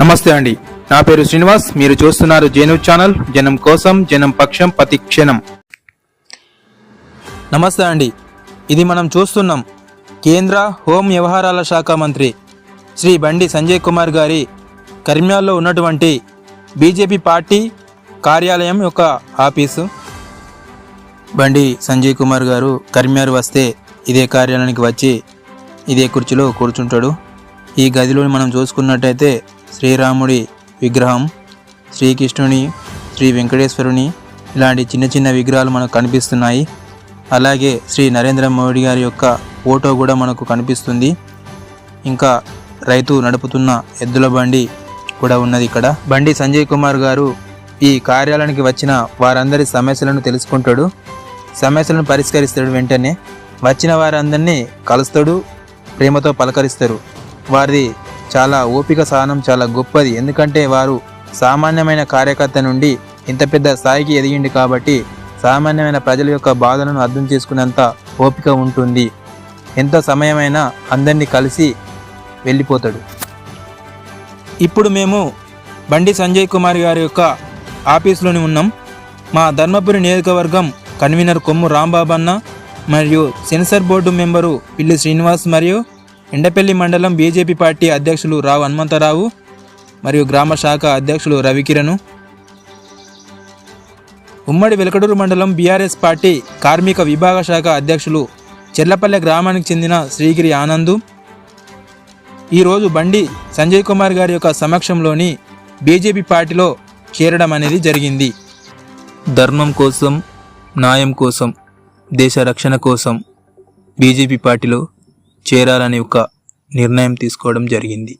నమస్తే అండి. నా పేరు శ్రీనివాస్. మీరు చూస్తున్నారు జేను ఛానల్. జనం కోసం జనం పక్షం ప్రతి క్షణం. నమస్తే అండి. ఇది మనం చూస్తున్నాం కేంద్ర హోం వ్యవహారాల శాఖ మంత్రి శ్రీ బండి సంజయ్ కుమార్ గారి కర్మ్యాల్లో ఉన్నటువంటి బీజేపీ పార్టీ కార్యాలయం యొక్క ఆఫీసు. బండి సంజయ్ కుమార్ గారు కర్మ్యార్ వస్తే ఇదే కార్యాలయానికి వచ్చి ఇదే కుర్చీలో కూర్చుంటాడు. ఈ గదిలో మనం చూసుకున్నట్టయితే శ్రీరాముడి విగ్రహం శ్రీకృష్ణుని శ్రీ వెంకటేశ్వరుని ఇలాంటి చిన్న చిన్న విగ్రహాలు మనకు కనిపిస్తున్నాయి. అలాగే శ్రీ నరేంద్ర మోడీ గారి యొక్క ఫోటో కూడా మనకు కనిపిస్తుంది. ఇంకా రైతు నడుపుతున్న ఎద్దుల బండి కూడా ఉన్నది ఇక్కడ. బండి సంజయ్ కుమార్ గారు ఈ కార్యాలయానికి వచ్చిన వారందరి సమస్యలను తెలుసుకుంటాడు. సమస్యలను పరిష్కరిస్తాడు వెంటనే. వచ్చిన వారందరినీ కలుస్తాడు ప్రేమతో పలకరిస్తారు. వారిది చాలా ఓపిక సహనం చాలా గొప్పది. ఎందుకంటే వారు సామాన్యమైన కార్యకర్త నుండి ఇంత పెద్ద స్థాయికి ఎదిగింది కాబట్టి సామాన్యమైన ప్రజల యొక్క బాధలను అర్థం చేసుకునేంత ఓపిక ఉంటుంది. ఎంత సమయమైనా అందరినీ కలిసి వెళ్ళిపోతాడు. ఇప్పుడు మేము బండి సంజయ్ కుమార్ గారి యొక్క ఆఫీస్లోని ఉన్నాం. మా ధర్మపురి నియోజకవర్గం కన్వీనర్ కొమ్ము రాంబాబన్న మరియు సెన్సర్ బోర్డు మెంబరు పిల్లి శ్రీనివాస్ మరియు ఎండపల్లి మండలం బీజేపీ పార్టీ అధ్యక్షులు రావు హనుమంతరావు మరియు గ్రామ శాఖ అధ్యక్షులు రవికిరణు. ఉమ్మడి వెలకడూరు మండలం బీఆర్ఎస్ పార్టీ కార్మిక విభాగ శాఖ అధ్యక్షులు చెర్లపల్లె గ్రామానికి చెందిన శ్రీగిరి ఆనందు. ఈరోజు బండి సంజయ్ కుమార్ గారి యొక్క సమక్షంలోని బీజేపీ పార్టీలో చేరడం అనేది జరిగింది. ధర్మం కోసం న్యాయం కోసం దేశ రక్షణ కోసం బీజేపీ పార్టీలో చేరాలని ఒక నిర్ణయం తీసుకోవడం జరిగింది.